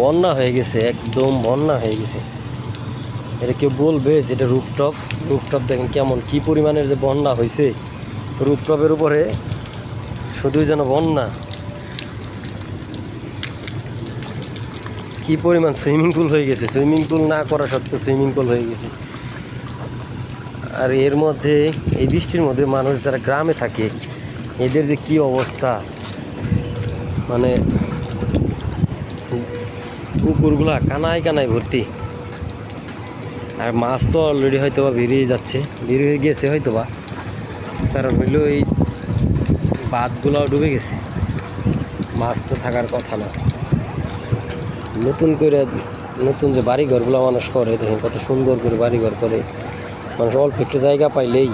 বন্যা হয়ে গেছে, একদম বন্যা হয়ে গেছে। এটা কেউ বলবে যে এটা রুপটপ রুপটপ দেখেন কেমন, কি পরিমাণের যে বন্যা হয়েছে। রুপটপের উপরে শুধুই যেন বন্যা। কি পরিমাণ সুইমিং পুল হয়ে গেছে। সুইমিং পুল না করা সত্ত্বেও সুইমিং পুল হয়ে গেছে। আর এর মধ্যে, এই বৃষ্টির মধ্যে মানুষ যারা গ্রামে থাকে, এদের যে কি অবস্থা? মানে পুকুরগুলা কানায় কানায় ভর্তি। আর মাছ তো অলরেডি হয়তো বা বেরিয়ে যাচ্ছে। বেরিয়ে গেছে হয়তো বা কারণ হইল এই বাঁধগুলো ডুবে গেছে। মাছ তো থাকার কথা না। নতুন করে নতুন যে বাড়িঘরগুলো মানুষ করে, দেখেন কত সুন্দর করে বাড়িঘর করে। মানুষ অল্প একটু জায়গা পাইলেই,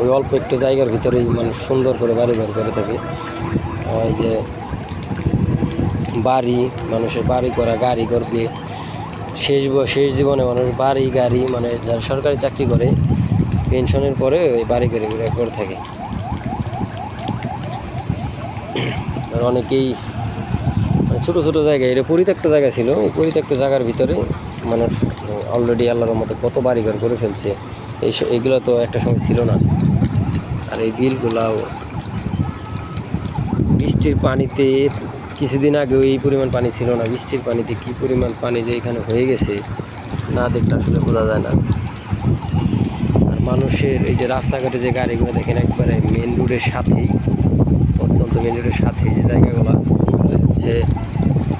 ওই অল্প একটু জায়গার ভিতরেই মানুষ সুন্দর করে বাড়িঘর করে থাকে। ওই যে বাড়ি, মানুষের বাড়ি করা, গাড়ি করবে। শেষ শেষ জীবনে মানুষ বাড়ি, গাড়ি মানে যারা সরকারি চাকরি করে, পেনশনের পরে ওই বাড়ি গাড়ি করে থাকে। আর অনেকেই মানে ছোটো ছোটো জায়গায়, এটা পরিত্যক্ত জায়গা ছিল এই পরিত্যক্ত জায়গার ভিতরে মানুষ অলরেডি আল্লাহর মতো কত বাড়িঘর করে ফেলছে। এই এইগুলো তো একটা সময় ছিল না। আর এই বিলগুলাও বৃষ্টির পানিতে কিছুদিন আগে এই পরিমাণ পানি ছিল না, বৃষ্টির পানিতে কি পরিমাণ পানি যে এখানে হয়ে গেছে, না দেখলে আসলে বোঝা যায় না। আর মানুষের এই যে রাস্তাঘাটে যে গাড়িগুলো দেখেন, একবারে মেন রোডের সাথেই, অত্যন্ত মেন রোডের সাথেই যে জায়গাগুলো হচ্ছে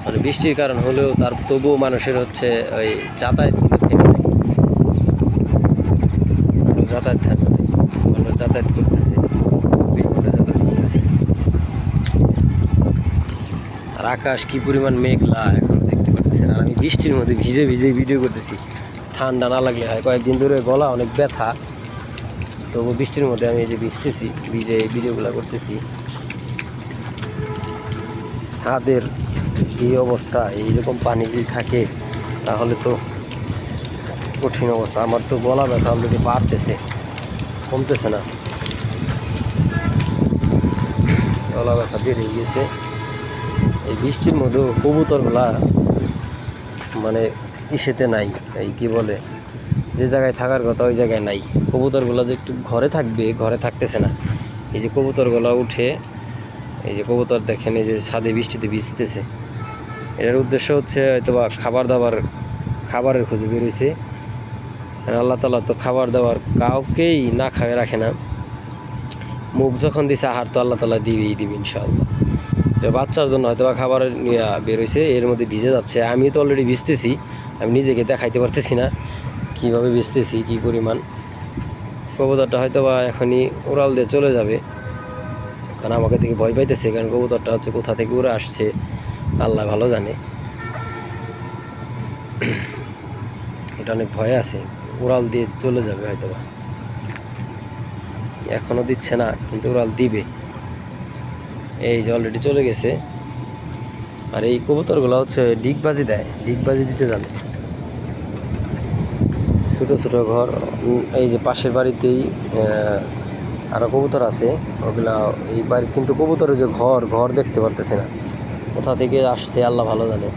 মানে বৃষ্টির কারণ হলেও তার তবুও মানুষের হচ্ছে ওই যাতায়াত কিন্তু থেমে নেই। যাতায়াত থেমে নেই, মানুষ যাতায়াত করতেছে চব্বিশ ঘণ্টা যাতায়াত করতেছে আর আকাশ কি পরিমাণ মেঘলা, এখন দেখতে পাচ্ছেন আর আমি বৃষ্টির মধ্যে ভিজে ভিজে ভিডিও করতেছি। ঠান্ডা না লাগলে হয়, কয়েকদিন ধরে গলা অনেক ব্যথা। তবু বৃষ্টির মধ্যে আমি এই যে ভিজতেছি, ভিজে ভিডিওগুলো করতেছি। ছাদের এই অবস্থা, এইরকম পানি যদি থাকে, তাহলে তো কঠিন অবস্থা। আমার তো গলা ব্যথা অলরেডি বাড়তেছে, কমতেছে না। গলা ব্যথা বেড়ে গেছে। এই বৃষ্টির মধ্যেও কবুতরগুলা মানে ইসেতে নাই, এই কি বলে, যে জায়গায় থাকার কথা ওই জায়গায় নাই। কবুতরগুলো যে একটু ঘরে থাকবে, ঘরে থাকতেছে না। এই যে কবুতরগুলো উঠে, এই যে কবুতর দেখেন, এই যে ছাদে বৃষ্টিতে ভিজতেছে। এটার উদ্দেশ্য হচ্ছে হয়তো বা খাবার দাবার, খাবারের খোঁজে বেরোইছে আল্লাহ তালা তো খাবার দাবার কাউকেই না খাবে রাখে না। মুখ যখন দিছে, আহার তো আল্লাহ তালা দিবেই দিবে, ইনশাআল্লাহ। বাচ্চার জন্য হয়তো বা খাবার নিয়ে বেরোইছে এর মধ্যে ভিজে যাচ্ছে। আমি তো অলরেডি ভিজতেছি, আমি নিজেকে দেখাইতে পারতেছি না কীভাবে ভিজতেছি, কী পরিমাণ। কবুতরটা হয়তো বা এখনই উড়াল দিয়ে চলে যাবে। কারণ আমাকে থেকে ভয় পাইতেছে, কারণ কবুতরটা হচ্ছে কোথা থেকে উড়ে আসছে, আল্লাহ ভালো জানে। এটা অনেক ভয় আছে, উড়াল দিয়ে চলে যাবে হয়তো বা এখনও দিচ্ছে না, কিন্তু উড়াল দিবে। এই যে অলরেডি চলে গেছে। আর এই কবুতরগুলো হচ্ছে ডিগবাজি দেয়, ডিগবাজি দিতে জানে। ছোটো ছোটো ঘর এই যে পাশের বাড়িতেই আরও কবুতর আছে। ওগুলা এই বাড়ি কিন্তু কবুতরের যে ঘর ঘর দেখতে পারতেছে না। কোথা থেকে আসছে আল্লাহ ভালো জানে।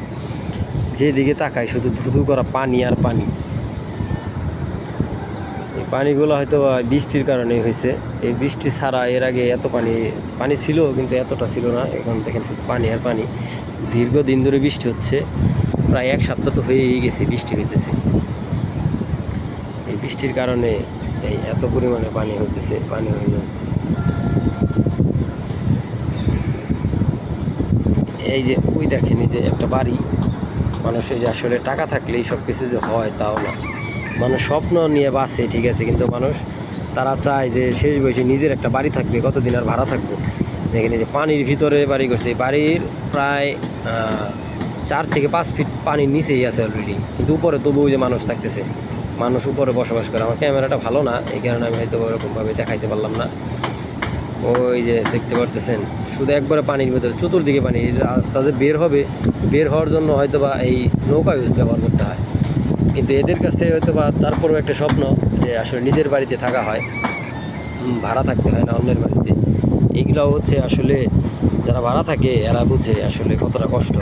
যেদিকে তাকায় শুধু ধুধু করা পানি আর পানি। পানিগুলো হয়তো বৃষ্টির কারণেই হয়েছে। এই বৃষ্টি ছাড়া এর আগে এত পানি পানি ছিল কিন্তু এতটা ছিল না। এখন দেখেন শুধু পানি আর পানি। দীর্ঘদিন ধরে বৃষ্টি হচ্ছে। প্রায় এক সপ্তাহ তো হয়েই গেছে বৃষ্টি হইতেছে। এই বৃষ্টির কারণে এই এত পরিমাণে পানি হইতেছে, পানি হয়ে যাচ্ছে। এই যে ওই দেখেন এই যে একটা বাড়ি। মানুষের যে আসলে টাকা থাকলেই সব কিছু যে হয় তাও না। মানুষ স্বপ্ন নিয়ে বাসে ঠিক আছে, কিন্তু মানুষ তারা চায় যে শেষ বয়সে নিজের একটা বাড়ি থাকবে, কতদিন আর ভাড়া থাকব। এখানে যে পানির ভিতরে বাড়ি করছে বাড়ির প্রায় চার থেকে পাঁচ ফিট পানির নিচেই আছে অলরেডি কিন্তু উপরে তবুও যে মানুষ থাকতেছে। মানুষ উপরে বসবাস করে, আমার ক্যামেরাটা ভালো না, এই কারণে আমি হয়তো ওরকমভাবে দেখাইতে পারলাম না। ওই যে দেখতে পারতেছেন, শুধু একবারে পানির ভেতরে, চতুর্দিকে পানি, এই রাস্তা যে বের হবে, বের হওয়ার জন্য হয়তো বা এই নৌকা ব্যবহার করতে হয়। কিন্তু এদের কাছে হয়তো বা তারপরও একটা স্বপ্ন যে আসলে নিজের বাড়িতে থাকা হয় ভাড়া থাকতে হয় না অন্যের বাড়িতে। এইগুলো হচ্ছে আসলে যারা ভাড়া থাকে, এরা বুঝে আসলে কতটা কষ্ট।